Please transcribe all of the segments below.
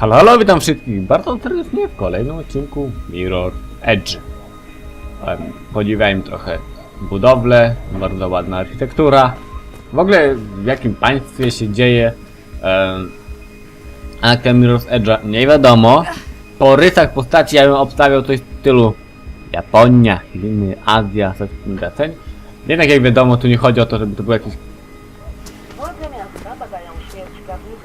Halo, halo, witam wszystkich bardzo serdecznie w kolejnym odcinku Mirror Edge. Em, Podziwiałem trochę budowlę, bardzo ładna architektura. W ogóle w jakim państwie się dzieje em, akcja Mirror's Edge'a nie wiadomo. Po rysach postaci ja bym obstawiał coś w stylu Japonia, Chiny, Azja, coś w tym. Jednak jak wiadomo, tu nie chodzi o to, żeby to było jakieś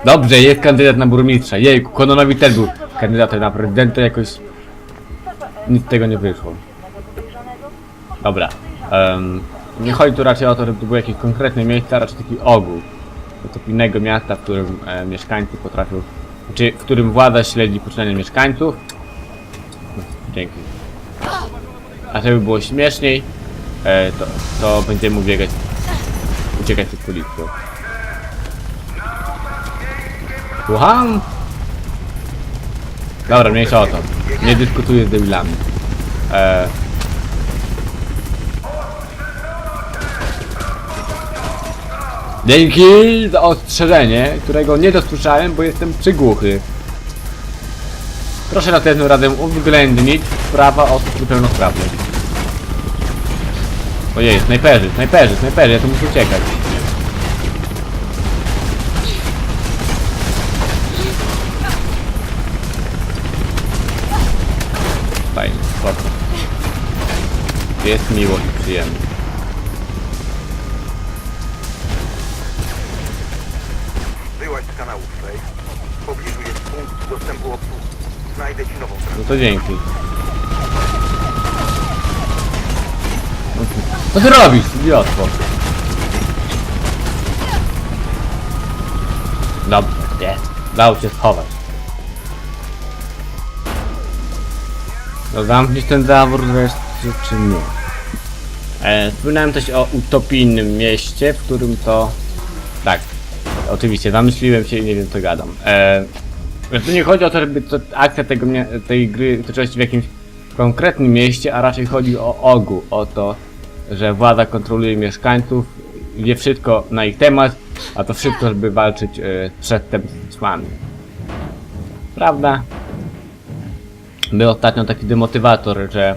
Dobrze, jest kandydat na burmistrza. Jej, Kononowi też był kandydatem na prezydenta, jakoś nic z tego nie wyszło. Dobra. em, nie chodzi tu raczej o to, żeby to było jakieś konkretne miejsce, a raczej taki ogół. Utopijnego miasta, w którym e, mieszkańcy potrafią, czy w którym władza śledzi poczynania mieszkańców. Dzięki. A żeby było śmieszniej, e, to, to będziemy ubiegać, uciekać przed policją. Słucham? Dobra, mniejsza o to. Nie dyskutuję z debilami. E, Dzięki za ostrzeżenie, którego nie dosłyszałem, bo jestem przygłuchy. Proszę następnym razem uwzględnić prawa osób niepełnosprawnych. Ojej, snajperzy, snajperzy, snajperzy, ja tu muszę uciekać. Spoko. Jest miło i przyjemnie. Wyłaź z kanału Face. W pobliżu jest punkt dostępu obsługi. Znajdę ci nową. No to dzięki. Co ty robisz, idiotko? Dobrze, jest. Dał się schować. No zamkniesz ten zawór wreszcie, czy nie? E, wspominałem też o utopijnym mieście, w którym to... Tak, oczywiście, zamyśliłem się i nie wiem co gadam. E, tu nie chodzi o to, żeby to, akcja tego, tej gry toczyła się w jakimś konkretnym mieście, a raczej chodzi o ogół, o to, że władza kontroluje mieszkańców, wie wszystko na ich temat, a to wszystko, żeby walczyć e, z przestępstwami. Prawda? Był ostatnio taki demotywator, że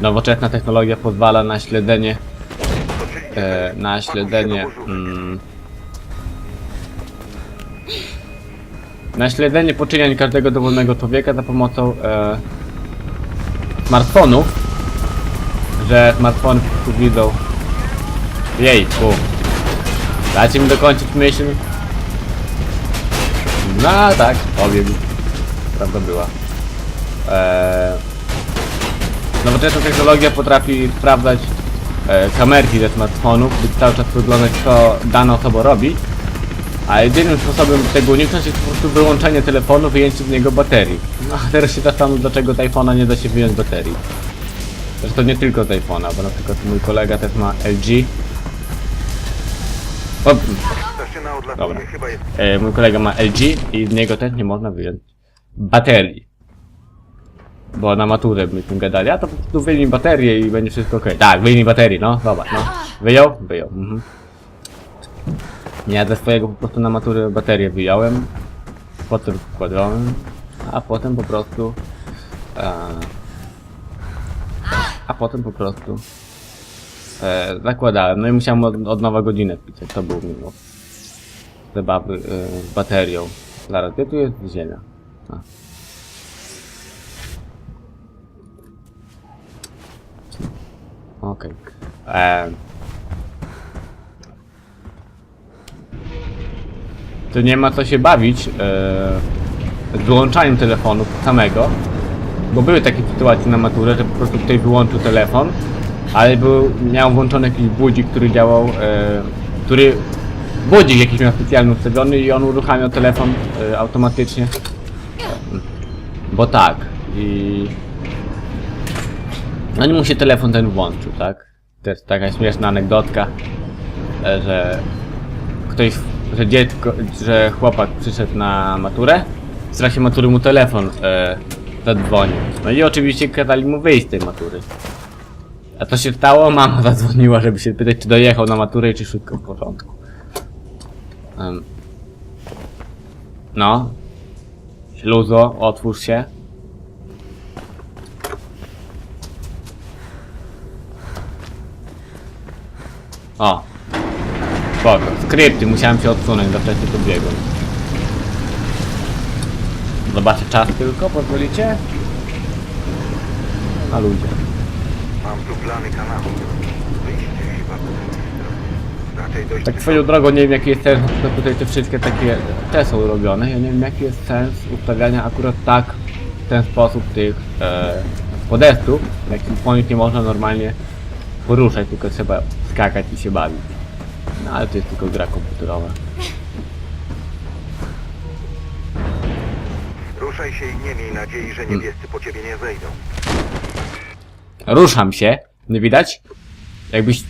nowoczesna technologia pozwala na śledzenie, e, na śledzenie, mm, na śledzenie poczyniań każdego dowolnego człowieka za pomocą e, smartfonów, że smartfony prostu widzą. Jejku. Dajcie mi dokończyć myśl. No tak, powiem. Prawda była e, nowoczesna technologia potrafi sprawdzać e, kamerki ze smartfonów, by cały czas podglądać co dana osoba robi a jedynym sposobem tego uniknąć jest po prostu wyłączenie telefonu, wyjęcie z niego baterii. No a teraz się zastanów, dlaczego z iPhone'a nie da się wyjąć baterii. Zresztą nie tylko z iPhone'a, bo na przykład mój kolega też ma LG. O, Dobra. e, mój kolega ma LG i z niego też nie można wyjąć baterii. Bo na maturze myśmy gadali, a to po prostu wyjmij baterię i będzie wszystko ok. Tak, wyjmij baterię, no, zobacz, no. Wyjął? Wyjął, mhm. Ja ze swojego po prostu na maturę baterię wyjąłem, potem wkładałem, a potem po prostu... E, a potem po prostu... E, zakładałem, no i musiałem od, od nowa godzinę wpisać, to był minus zabawy z baterią. Zaraz, gdzie tu jest ziemia? A. Okej. Em. Tu nie ma co się bawić e, z wyłączaniem telefonu samego, bo były takie sytuacje na maturze, że po prostu ktoś wyłączył telefon, ale był, miał włączony jakiś budzik, który działał, e, który budzik jakiś miał specjalny ustawiony i on uruchamiał telefon e, automatycznie. Bo tak. I... No i mu się telefon ten włączył, tak? To jest taka śmieszna anegdotka, e, że ktoś, że dziecko, że chłopak przyszedł na maturę, w trakcie matury mu telefon e, zadzwonił. No i oczywiście kazali mu wyjść z tej matury. A co się stało? Mama zadzwoniła, żeby się pytać, czy dojechał na maturę czy wszystko w porządku. Em. No. Śluzo, otwórz się. O. Spoko. Skrypty, musiałem się odsunąć, za wcześnie tu biegłem. Zobaczę czas tylko, pozwolicie? A ludzie. Mam tu plany kanału. Wyjście chyba po tej stronie. Raczej dość Tak swoją drogą nie wiem jaki jest sens, bo tutaj te wszystkie takie te są robione. Ja nie wiem jaki jest sens ustawiania akurat tak w ten sposób tych e, podestów, jak po nich nie można normalnie poruszać, tylko trzeba skakać i się bawić. No ale to jest tylko gra komputerowa. Ruszaj się i nie miej nadziei, że niebiescy po ciebie nie zejdą. Ruszam się, nie widać? Jakbyś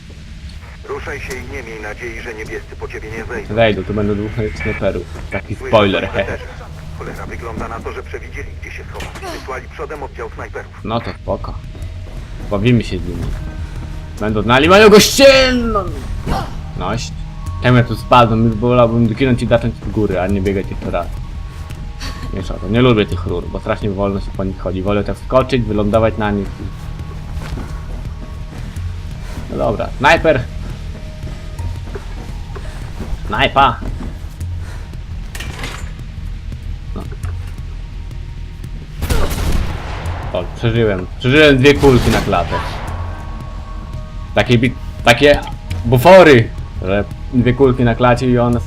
Ruszaj się i nie miej nadziei, że niebiescy po ciebie nie zejdą. wejdą, to będą dwóch sniperów. Taki Słyszę spoiler, po hehe. meterze. Cholera, wygląda na to, że przewidzieli, gdzie się schować. Wysłali przodem oddział snajperów. No to spoko. Bawimy się z nimi. Będą znali moją gościnną! Ność. Ja tu spadną, już wolałbym dokinąć i zacząć z góry, a nie biegać jeszcze raz. Nie to nie lubię tych rur, bo strasznie wolno się po nich chodzi. Wolę tak wskoczyć, wylądować na nich. No dobra, snajper! Snajpa! No. O, przeżyłem. Przeżyłem dwie kulki na klatę. Takie takie bufory, że dwie kulki na klacie i on...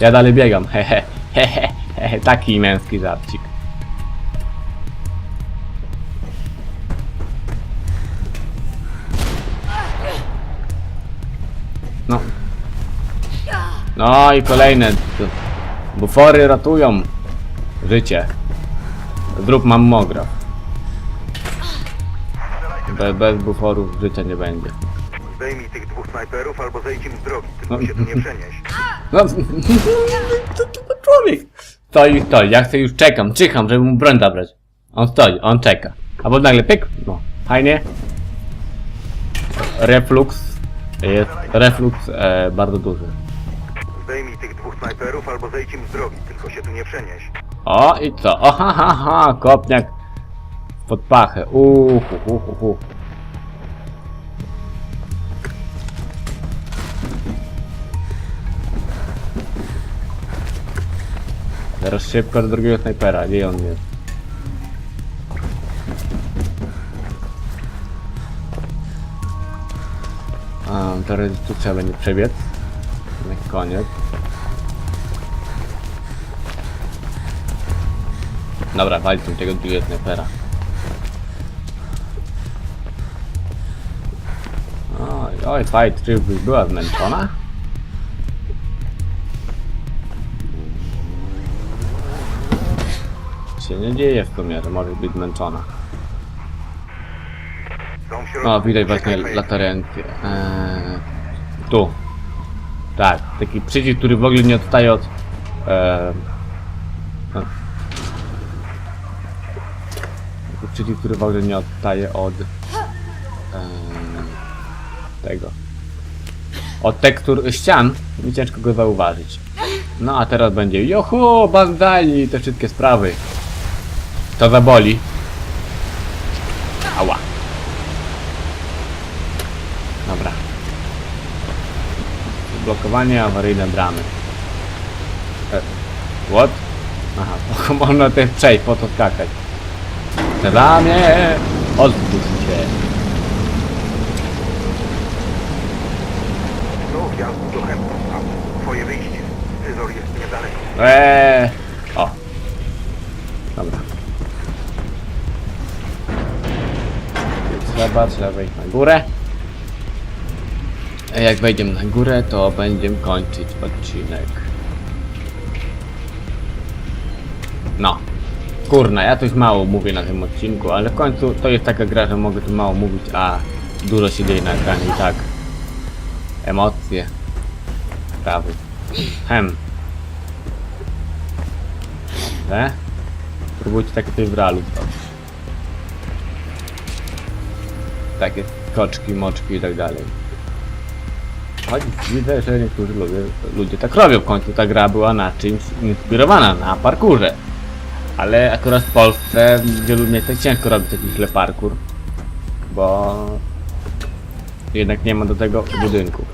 Ja dalej biegam, hehe, hehe, hehe, taki męski żarcik. No. No i kolejne. Bufory ratują życie. Zrób mammograf. Be, bez buforów życia nie będzie. Zdejmij tych dwóch snajperów albo zejdź im z drogi, tylko No. się tu nie przenieś. No, to, to, to człowiek. Stoi, stoi, ja chcę już czekam, czyham, żeby mu broń zabrać. On stoi, on czeka. Albo nagle pyk, no, fajnie. Reflux jest, reflux e, bardzo duży. Zdejmij tych dwóch snajperów albo zejdź im z drogi, tylko się tu nie przenieś. O i co? O ha ha ha, kopniak pod pachę. Uhu, hu, hu, hu. Teraz szybko do drugiego snajpera, gdzie on jest? A, teraz tu trzeba będzie przebiec. Na koniec. Dobra, walczmy tego drugiego snajpera. Oj, oj, fight, czy by była zmęczona? Się nie dzieje w sumie, że może być zmęczona. Są w środku. O, widać właśnie latarenkę. Eee, tu. Tak, taki przycisk, który w ogóle nie odstaje od... Eee, no. taki przycisk, który w ogóle nie odstaje od... Eee, tego. Od tekstur ścian. Nie ciężko go zauważyć. No a teraz będzie Joho, bandali i te wszystkie sprawy. To zaboli. Ała. Dobra. Blokowanie awaryjne bramy. E, what? Aha, to można też przejść, po to skakać. Ramię! Odpuść się. Do wjazdu do chętnych. Twoje wyjście. Scyzor jest niedaleko. Eee. Trzeba, trzeba wejść na górę. A jak wejdziemy na górę, to będziemy kończyć odcinek. No. Kurna, ja coś mało mówię na tym odcinku, ale w końcu to jest taka gra, że mogę tu mało mówić, a dużo się dzieje na ekranie i tak. Emocje. Sprawy. Hem. Dobrze. Spróbujcie takie coś w realu zrobić. Takie skoczki, moczki i tak dalej. Choć widzę, że niektórzy ludzie, ludzie tak robią. W końcu ta gra była na czymś inspirowana, na parkurze. Ale akurat w Polsce w wielu miejscach ciężko robić jakiś le parkour. Bo jednak nie ma do tego budynków.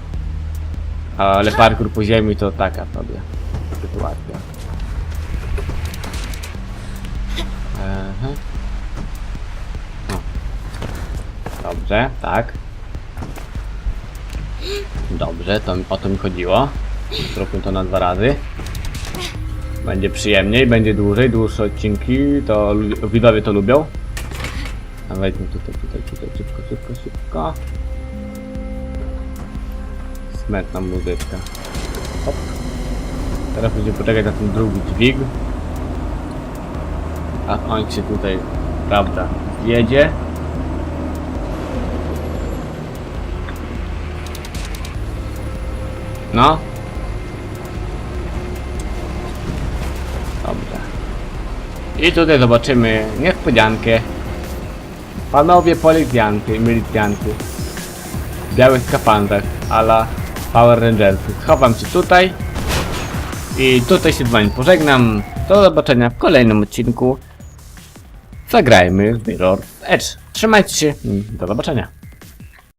Ale parkour po ziemi to taka sobie sytuacja. Aha. Dobrze, tak. Dobrze, to o to mi chodziło. Zróbmy to na dwa razy. Będzie przyjemniej, będzie dłużej, dłuższe odcinki, to widzowie to lubią. A wejdźmy tutaj, tutaj, tutaj, szybko, szybko, szybko. Smętna muzyczka. Hop. Teraz będziemy poczekać na ten drugi dźwig. A on się tutaj, prawda, jedzie. No. Dobrze. I tutaj zobaczymy niespodziankę. Panowie policjanty, milicjanty. W białych skafandrach, ala Power Rangersy. Schowam się tutaj. I tutaj się z wami pożegnam. Do zobaczenia w kolejnym odcinku. Zagrajmy w Mirror Edge. Trzymajcie się. Do zobaczenia.